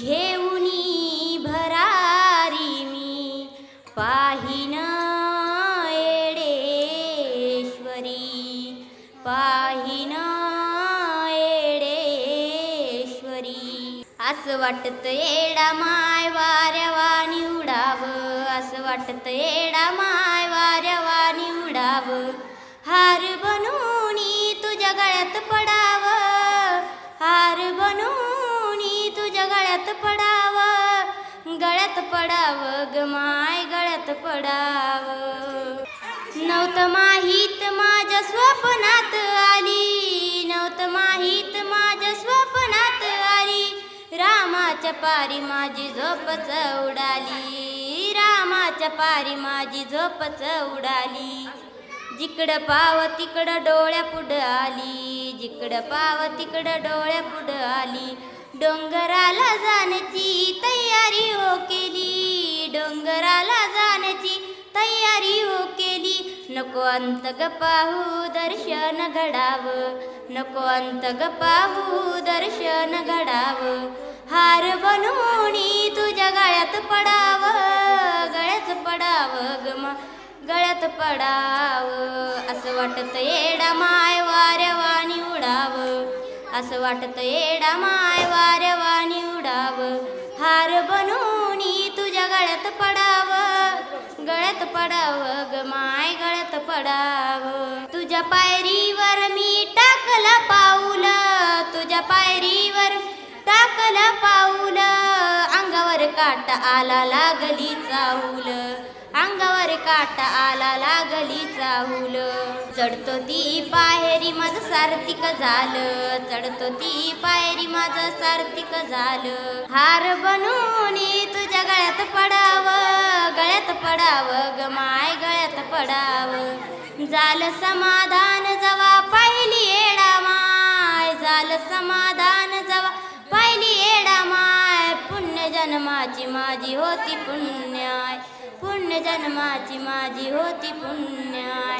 घेऊनी भरारी मी पाहिन एडेश्वरी पाहिन एडेश्वरी असं वाटत एडा माय वाऱ्यावा निवडावं असं वाटत एडा माय वाऱ्यावा निवडावं. हार बनून तुझ्या गळ्यात पडा गळ्यात पडाव गळ्यात पडाव ग माय गळ्यात पडाव. नव्हतं माहीत माझ्या स्वप्नात आली नव्हतं माहीत माझ्या स्वप्नात आली. रामाच्या पारी माझी झोप उडाली रामाच्या पारी माझी झोप उडाली जिकडं पाव तिकडं डोळ्या पुढं आली जिकडं पाव तिकडं डोळ्या पुढं आली. डोंगराला जाण्याची तयारी हो केली. डोंगराला जाण्याची तयारी हो केली. नको अंत ग पाहू दर्शन घडाव. नको अंत ग पाहू दर्शन घडाव. हार बनवणी तुझ्या गळ्यात पडाव गळ्यात पडाव ग गळ्यात पडाव. असं वाटत येडा माय वाऱ्या असं वाटत येडा माय वाऱ्यावानी निवडाव. हार बनून तुझ्या गळ्यात पडाव. गळ्यात पडाव ग माय गळ्यात पडाव. तुझ्या पायरीवर मी टाकला पाऊल. तुझ्या पायरीवर टाकला पाऊल. अंगावर काटा आला लागली चाऊल. काटा आला लागली चाहूल. चढतो ती पायरी माझं सार्थिक झालं. चढतो ती पायरी माझं सार्थिक झालं. हार बनून तुझ्या गळ्यात पडाव. गळ्यात पडाव ग माय गळ्यात पडाव. झालं समाधान जवा पहिली येडा माय. झालं समाधान जवा पहिली येडा माय. पुण्य जन्माची माझी होती पुण्याय. पुण्य जन्माची माझी होती पुण्याय